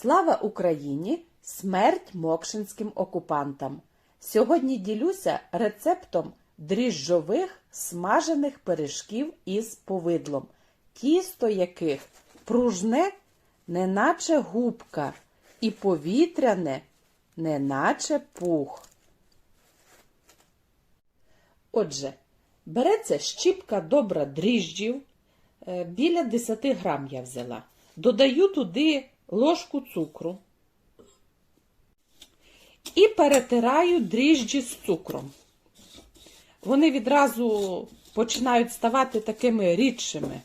Слава Україні! Смерть мокшинським окупантам! Сьогодні ділюся рецептом дріжджових смажених пиріжків із повидлом, тісто яких пружне, неначе губка, і повітряне, неначе пух. Отже, береться щіпка добра дріжджів, е, біля 10 грам я взяла. Додаю туди ложку цукру і перетираю дріжджі з цукром. Вони відразу починають ставати такими рідшими.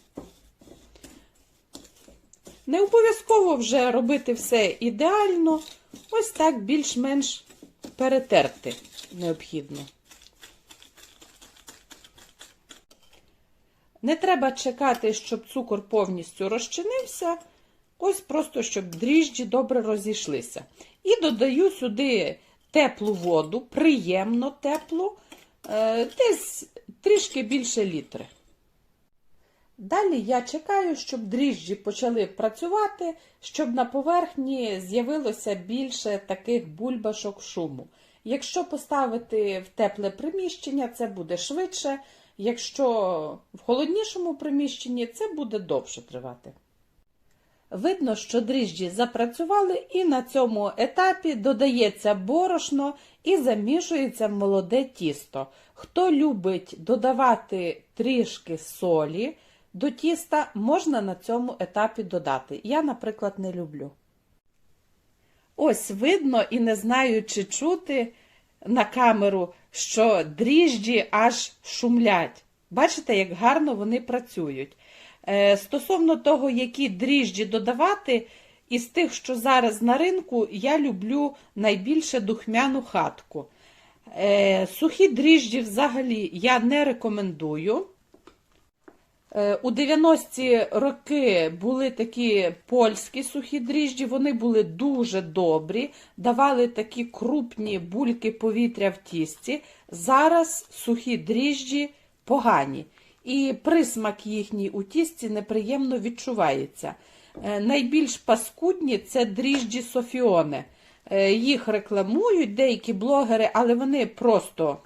Не обов'язково вже робити все ідеально, ось так більш-менш перетерти необхідно. Не треба чекати, щоб цукор повністю розчинився. Ось просто, щоб дріжджі добре розійшлися. І додаю сюди теплу воду, приємно теплу, е, десь трішки більше літри. Далі я чекаю, щоб дріжджі почали працювати, щоб на поверхні з'явилося більше таких бульбашок шуму. Якщо поставити в тепле приміщення, це буде швидше. Якщо в холоднішому приміщенні, це буде довше тривати. Видно, що дріжджі запрацювали, і на цьому етапі додається борошно і замішується молоде тісто. Хто любить додавати трішки солі до тіста, можна на цьому етапі додати. Я, наприклад, не люблю. Ось видно і не знаю, чи чути на камеру, що дріжджі аж шумлять. Бачите, як гарно вони працюють. Е, Стосовно того, які дріжджі додавати, із тих, що зараз на ринку, я люблю найбільше духмяну хатку. Е, Сухі дріжджі взагалі я не рекомендую. Е, У 90-ті роки були такі польські сухі дріжджі, вони були дуже добрі, давали такі крупні бульки повітря в тісті. Зараз сухі дріжджі погані. І присмак їхній у тісті неприємно відчувається. Е, Найбільш паскудні це дріжджі Софіоне. Е, Їх рекламують деякі блогери, але вони просто,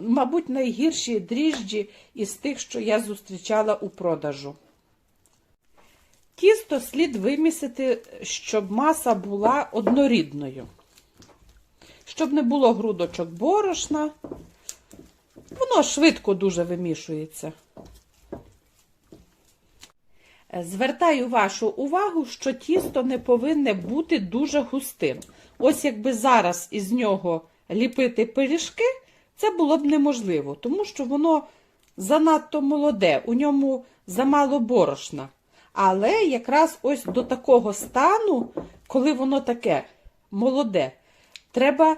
мабуть, найгірші дріжджі із тих, що я зустрічала у продажу. Тісто слід вимісити, щоб маса була однорідною. Щоб не було грудочок борошна. Воно швидко дуже вимішується. Звертаю вашу увагу, що тісто не повинне бути дуже густим. Ось якби зараз із нього ліпити пиріжки, це було б неможливо, тому що воно занадто молоде, у ньому замало борошна. Але якраз ось до такого стану, коли воно таке молоде, треба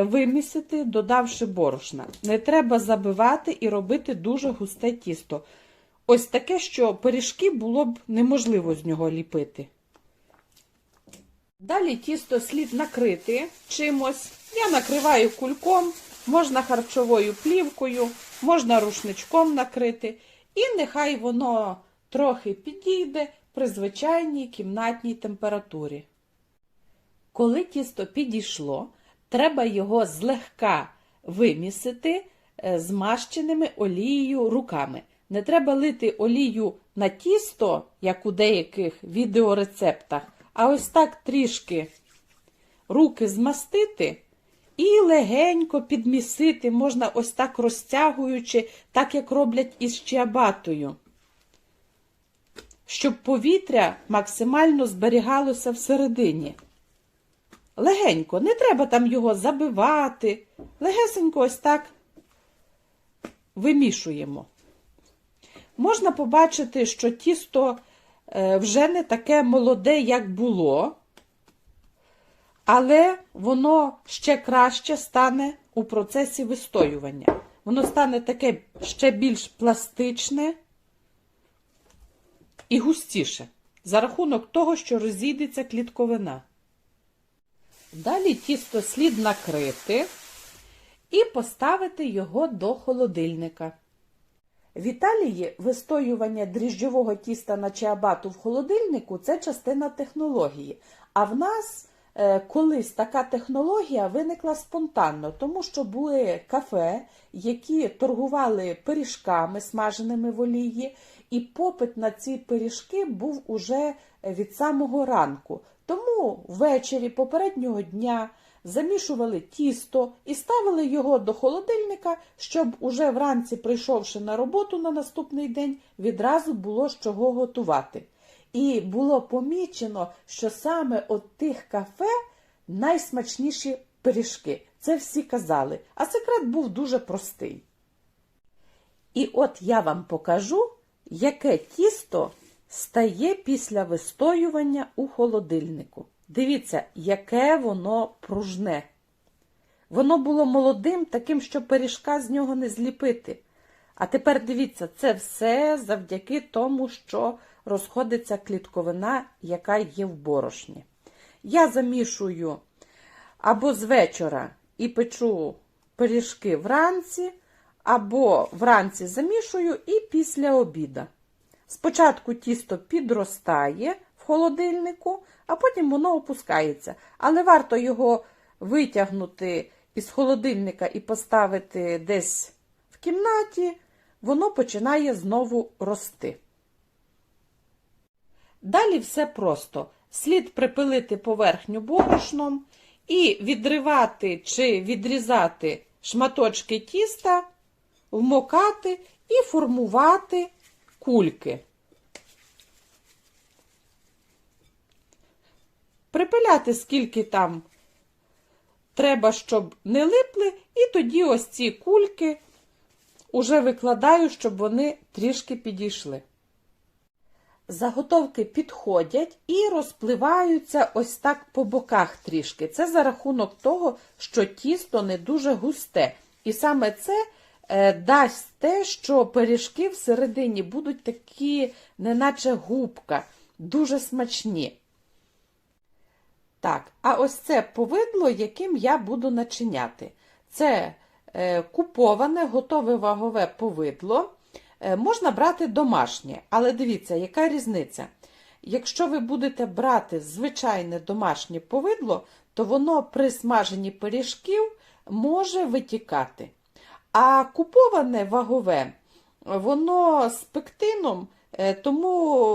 вимісити, додавши борошна. Не треба забивати і робити дуже густе тісто. Ось таке, що пиріжки було б неможливо з нього ліпити. Далі тісто слід накрити чимось. Я накриваю кульком, можна харчовою плівкою, можна рушничком накрити. І нехай воно трохи підійде при звичайній кімнатній температурі. Коли тісто підійшло, треба його злегка вимісити е, змащеними олією руками. Не треба лити олію на тісто, як у деяких відеорецептах, а ось так трішки руки змастити і легенько підмісити, можна ось так розтягуючи, так як роблять із чиабатою, щоб повітря максимально зберігалося всередині. Легенько, не треба там його забивати. Легесенько ось так вимішуємо. Можна побачити, що тісто е, вже не таке молоде, як було, але воно ще краще стане у процесі вистоювання. Воно стане таке ще більш пластичне і густіше за рахунок того, що розійдеться клітковина. Далі тісто слід накрити і поставити його до холодильника. В Італії вистоювання дріжджового тіста на чиабату в холодильнику це частина технології. А в нас е, колись така технологія виникла спонтанно, тому що були кафе, які торгували пиріжками, смаженими в олії, і попит на ці пиріжки був уже від самого ранку. Тому ввечері попереднього дня замішували тісто і ставили його до холодильника, щоб уже вранці, прийшовши на роботу на наступний день, відразу було з чого готувати. І було помічено, що саме от тих кафе найсмачніші пиріжки. Це всі казали. А секрет був дуже простий. І от я вам покажу, яке тісто стає після вистоювання у холодильнику. Дивіться, яке воно пружне. Воно було молодим, таким, що пиріжка з нього не зліпити. А тепер дивіться, це все завдяки тому, що розходиться клітковина, яка є в борошні. Я замішую або з вечора і печу пиріжки вранці, або вранці замішую і після обіда. Спочатку тісто підростає в холодильнику, а потім воно опускається. Але варто його витягнути із холодильника і поставити десь в кімнаті, воно починає знову рости. Далі все просто. Слід припилити поверхню борошном і відривати чи відрізати шматочки тіста, вмокати і формувати кульки. Припиляти скільки там треба, щоб не липли, і тоді ось ці кульки уже викладаю, щоб вони трішки підійшли. Заготовки підходять і розпливаються ось так по боках трішки. Це за рахунок того, що тісто не дуже густе. І саме це дасть те, що пиріжки всередині будуть такі, неначе губка, дуже смачні. Так, а ось це повидло, яким я буду начиняти. Це е, куповане, готове вагове повидло. Е, можна брати домашнє, але дивіться, яка різниця. Якщо ви будете брати звичайне домашнє повидло, то воно при смаженні пиріжків може витікати. А куповане вагове, воно з пектином, е, тому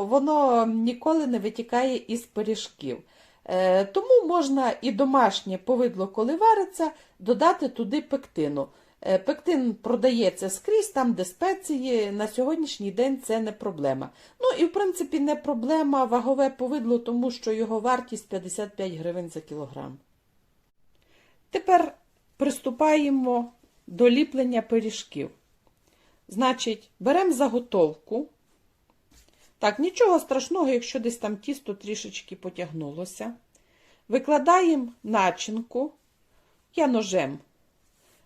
воно ніколи не витікає із пиріжків. Е, Тому можна і домашнє повидло, коли вариться, додати туди пектину. Е, Пектин продається скрізь, там, де спеції, на сьогоднішній день це не проблема. Ну і в принципі не проблема вагове повидло, тому що його вартість 55 гривень за кілограм. Тепер приступаємо до ліплення пиріжків. Значить, беремо заготовку. Так, нічого страшного, якщо десь там тісто трішечки потягнулося. Викладаємо начинку. Я ножем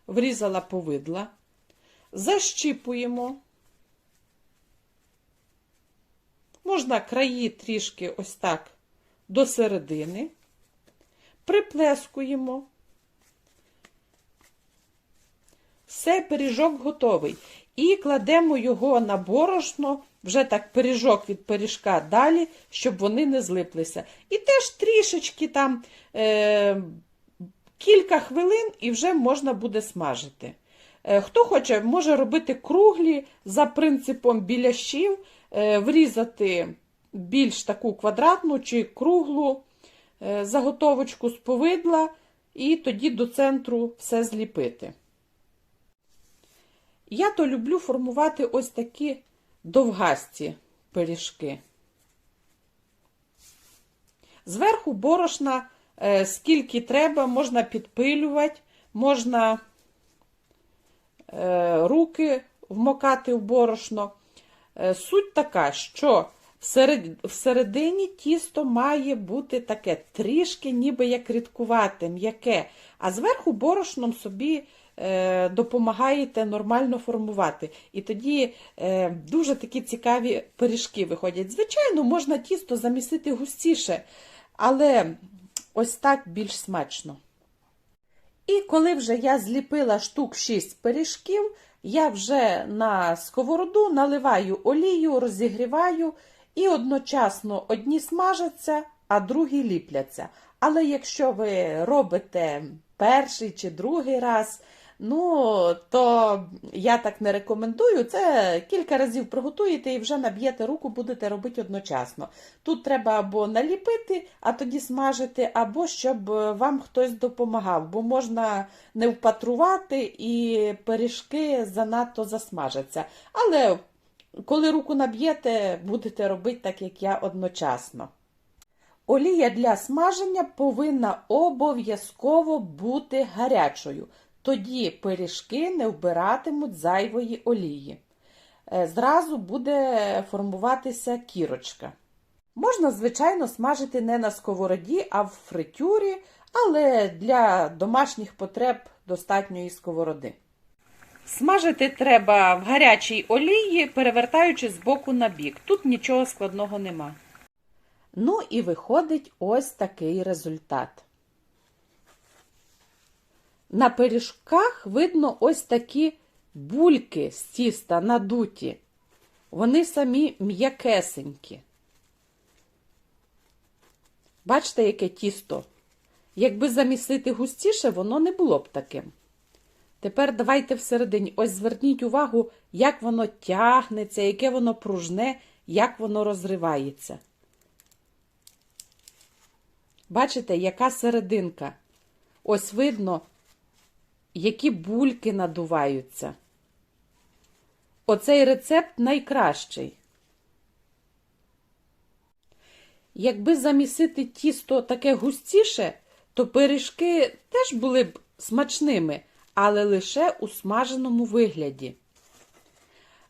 врізала повидла, защіпуємо. Можна краї трішки ось так до середини, приплескуємо. Все, пиріжок готовий. І кладемо його на борошно, вже так пиріжок від пиріжка далі, щоб вони не злиплися. І теж трішечки там е, кілька хвилин і вже можна буде смажити. Е, хто хоче, може робити круглі за принципом білящів, е, врізати більш таку квадратну чи круглу е, заготовочку з повидла, і тоді до центру все зліпити. Я то люблю формувати ось такі довгасті пиріжки. Зверху борошна, е, скільки треба, можна підпилювати, можна е, руки вмокати в борошно. Е, суть така, що всередині тісто має бути таке трішки, ніби як рідкувате, м'яке, а зверху борошном собі допомагаєте нормально формувати. І тоді е, дуже такі цікаві пиріжки виходять. Звичайно, можна тісто замісити густіше, але ось так більш смачно. І коли вже я зліпила штук 6 пиріжків, я вже на сковороду наливаю олію, розігріваю і одночасно одні смажаться, а другі ліпляться. Але якщо ви робите перший чи другий раз, ну то я так не рекомендую. Це кілька разів приготуєте і вже наб'єте руку, будете робити одночасно. Тут треба або наліпити, а тоді смажити, або щоб е, вам хтось допомагав, бо можна не впатрувати і пиріжки занадто засмажаться. Але коли руку наб'єте, будете робити так, як я одночасно. Олія для смаження повинна обов'язково бути гарячою. Тоді пиріжки не вбиратимуть зайвої олії. Е, Зразу буде формуватися кірочка. Можна, звичайно, смажити не на сковороді, а в фритюрі, але для домашніх потреб достатньої сковороди. Смажити треба в гарячій олії, перевертаючи з боку на бік. Тут нічого складного нема. Ну і виходить ось такий результат. На пиріжках видно ось такі бульки з тіста надуті. Вони самі м'якесенькі. Бачите, яке тісто? Якби замісити густіше, воно не було б таким. Тепер давайте всередині. Ось зверніть увагу, як воно тягнеться, яке воно пружне, як воно розривається. Бачите, яка серединка? Ось видно, які бульки надуваються. Оцей рецепт найкращий. Якби замісити тісто таке густіше, то пиріжки теж були б смачними, але лише у смаженому вигляді.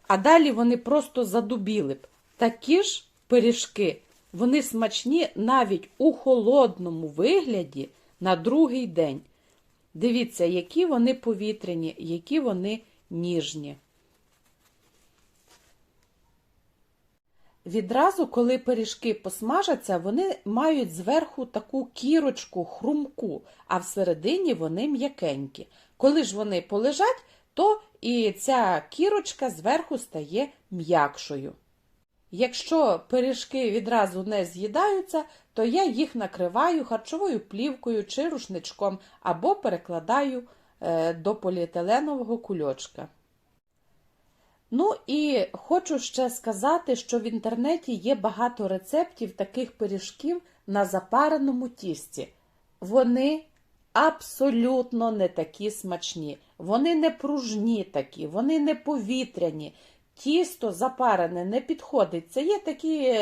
А далі вони просто задубіли б. Такі ж пиріжки, вони смачні навіть у холодному вигляді на другий день. Дивіться, які вони повітряні, які вони ніжні. Відразу, коли пиріжки посмажаться, вони мають зверху таку кірочку, хрумку, а всередині вони м'якенькі. Коли ж вони полежать, то і ця кірочка зверху стає м'якшою. Якщо пиріжки відразу не з'їдаються, то я їх накриваю харчовою плівкою чи рушничком або перекладаю е, до поліетиленового кульочка. Ну і хочу ще сказати, що в інтернеті є багато рецептів таких пиріжків на запареному тісті. Вони абсолютно не такі смачні, вони не пружні такі, вони не повітряні. Тісто запарене не підходить. Це є такі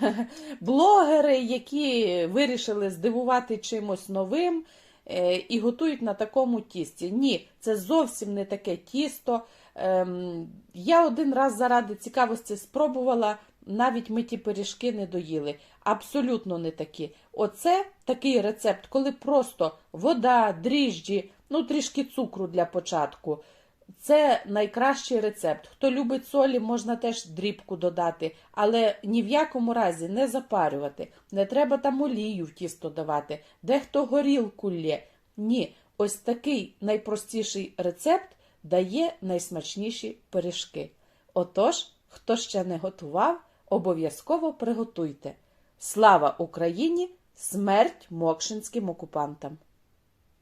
блогери, які вирішили здивувати чимось новим е, і готують на такому тісті. Ні, це зовсім не таке тісто. Ем, Я один раз заради цікавості спробувала, навіть ми ті пиріжки не доїли. Абсолютно не такі. Оце такий рецепт, коли просто вода, дріжджі, ну трішки цукру для початку. Це найкращий рецепт. Хто любить солі, можна теж дрібку додати, але ні в якому разі не запарювати. Не треба там олію в тісто давати, дехто горілку лє. Ні, ось такий найпростіший рецепт дає найсмачніші пиріжки. Отож, хто ще не готував, обов'язково приготуйте. Слава Україні! Смерть мокшинським окупантам!